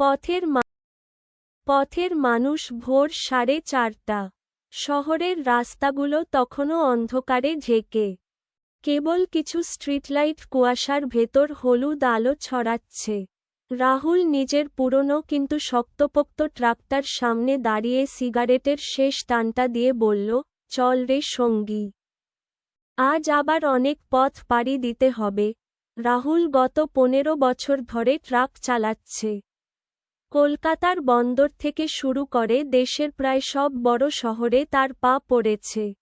পথের পথের মানুষ ভোর সাড়ে চারটা। শহরের রাস্তাগুলো তখনও অন্ধকারে ঝেঁকে কেবল কিছু স্ট্রিটলাইট কুয়াশার ভেতর হলুদ আলো ছড়াচ্ছে। রাহুল নিজের পুরনো কিন্তু শক্তপোক্ত ট্রাকটার সামনে দাঁড়িয়ে সিগারেটের শেষ টানটা দিয়ে বলল, চল রে সঙ্গী। আজ আবার অনেক পথ পাড়ি দিতে হবে। রাহুল গত পনেরো বছর ধরে ট্রাক চালাচ্ছে। কলকাতার বন্দর থেকে শুরু করে দেশের প্রায় সব বড় শহরে তার পা পড়েছে।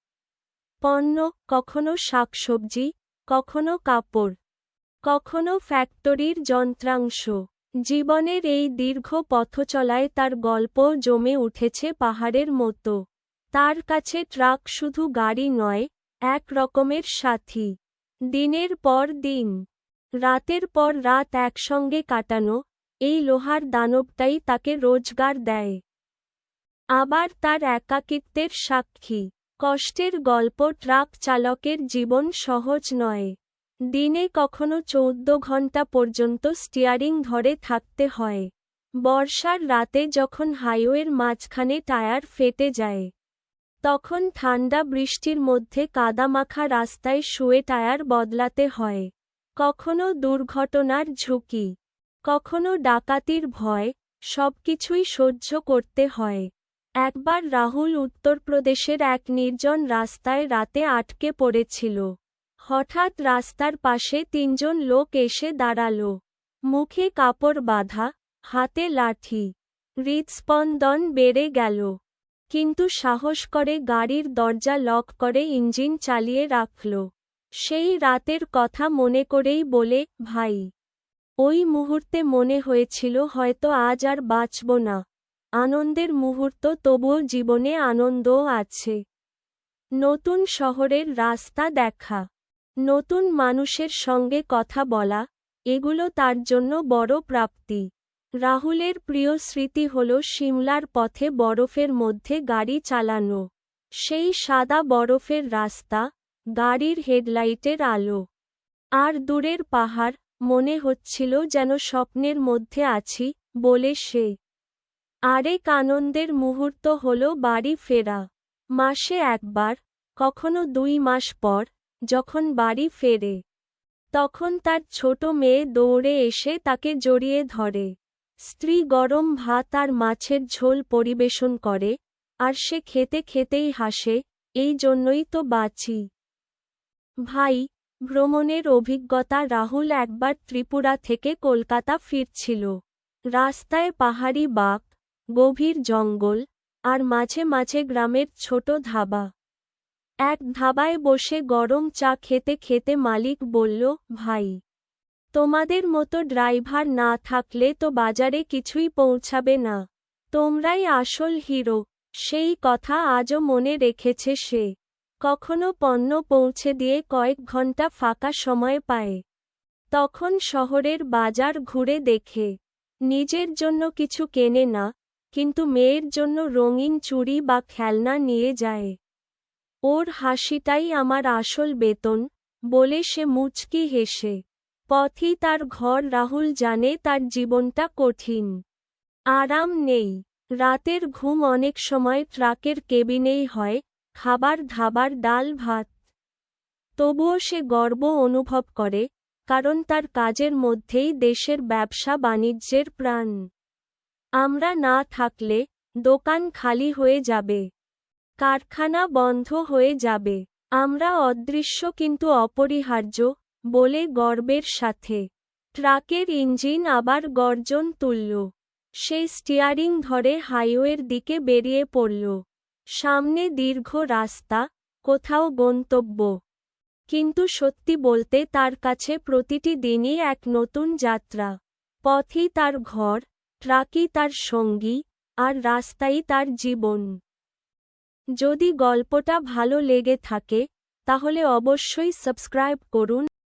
পণ্য, কখনো শাকসবজি, কখনো কাপড়, কখনো ফ্যাক্টরির যন্ত্রাংশ। জীবনের এই দীর্ঘ পথচলায় তার গল্প জমে উঠেছে পাহাড়ের মতো। তার কাছে ট্রাক শুধু গাড়ি নয়, এক রকমের সাথী। দিনের পর দিন, রাতের পর রাত একসঙ্গে কাটানো এই লোহার দানবটাই তাকে রোজগার দেয়। আবার তার একাকিত্বের সাক্ষী। কষ্টের গল্প ট্রাক চালকের জীবন সহজ নয়। দিনে কখনো চৌদ্দ ঘণ্টা পর্যন্ত স্টিয়ারিং ধরে থাকতে হয়। বর্ষার রাতে যখন হাইওয়ের মাঝখানে টায়ার ফেটে যায়, তখন ঠান্ডা বৃষ্টির মধ্যে কাদামাখা রাস্তায় শুয়ে টায়ার বদলাতে হয়। কখনো দুর্ঘটনার ঝুঁকি। কখনো ডাকাতির ভয়, সবকিছুই সহ্য করতে হয়। একবার রাহুল উত্তরপ্রদেশের এক নির্জন রাস্তায় রাতে আটকে পড়েছিল। হঠাৎ রাস্তার পাশে তিনজন লোক এসে দাঁড়াল। মুখে কাপড় বাঁধা, হাতে লাঠি। হৃদস্পন্দন বেড়ে গেল। কিন্তু সাহস করে গাড়ির দরজা লক করে ইঞ্জিন চালিয়ে রাখল। সেই রাতের কথা মনে করেই বলে, ভাই ওই মুহূর্তে মনে হয়েছিল হয়তো আজ আর বাঁচব না। আনন্দের মুহূর্ত তবুও জীবনে আনন্দও আছে। নতুন শহরের রাস্তা দেখা। নতুন মানুষের সঙ্গে কথা বলা, এগুলো তার জন্য বড় প্রাপ্তি। রাহুলের প্রিয় স্মৃতি হল সিমলার পথে বরফের মধ্যে গাড়ি চালানো। সেই সাদা বরফের রাস্তা, গাড়ির হেডলাইটের আলো। আর দূরের পাহাড় মনে হচ্ছিল যেন স্বপ্নের মধ্যে আছি, বলে সে। আরেক আনন্দের মুহূর্ত হল বাড়ি ফেরা। মাসে একবার, কখনো দুই মাস পর, যখন বাড়ি ফেরে। তখন তার ছোট মেয়ে দৌড়ে এসে তাকে জড়িয়ে ধরে। স্ত্রী গরম ভাত আর মাছের ঝোল পরিবেশন করে, আর সে খেতে খেতেই হাসে, এই জন্যই তো বাঁচি। ভাই ভ্রমণের অভিজ্ঞতা রাহুল একবার ত্রিপুরা থেকে কলকাতা ফিরছিল। রাস্তায় পাহাড়ি বাঘ গভীর জঙ্গল, আর মাঝে মাঝে গ্রামের ছোট ধাবা। এক ধাবায় বসে গরম চা খেতে খেতে মালিক বলল, ভাই, তোমাদের মতো ড্রাইভার না থাকলে তো বাজারে কিছুই পৌঁছাবে না। তোমরাই আসল হিরো। সেই কথা আজও মনে রেখেছে সে। কখনো পণ্য পৌঁছে দিয়ে কয়েক ঘণ্টা ফাঁকা সময় পায়। তখন শহরের বাজার ঘুরে দেখে, নিজের জন্য কিছু কেনে না, কিন্তু মেয়ের জন্য রঙিন চুড়ি বা খেলনা নিয়ে যায়। ওর হাসিটাই আমার আসল বেতন, বলে সে মুচকি হেসে। পথই তার ঘর রাহুল জানে তার জীবনটা কঠিন। আরাম নেই। রাতের ঘুম অনেক সময় ট্রাকের কেবিনেই হয় খাবার ধাবার ডাল ভাত। তবুও সে গর্ব অনুভব করে, কারণ তার কাজের মধ্যেই দেশের ব্যবসা বাণিজ্যের প্রাণ। আমরা না থাকলে দোকান খালি হয়ে যাবে, কারখানা বন্ধ হয়ে যাবে। আমরা অদৃশ্য কিন্তু অপরিহার্য বলে গর্বের সাথে। ট্রাকের ইঞ্জিন আবার গর্জন তুলল সে স্টিয়ারিং ধরে হাইওয়ের দিকে বেরিয়ে পড়ল। সামনে দীর্ঘ রাস্তা, কোথাও গন্তব্য। কিন্তু সত্যি বলতে তার কাছে প্রতিটি দিনই এক নতুন যাত্রা। পথই তার ঘর, ট্রাকই তার সঙ্গী, আর রাস্তাই তার জীবন। যদি গল্পটা ভালো লেগে থাকে, তাহলে অবশ্যই সাবস্ক্রাইব করুন।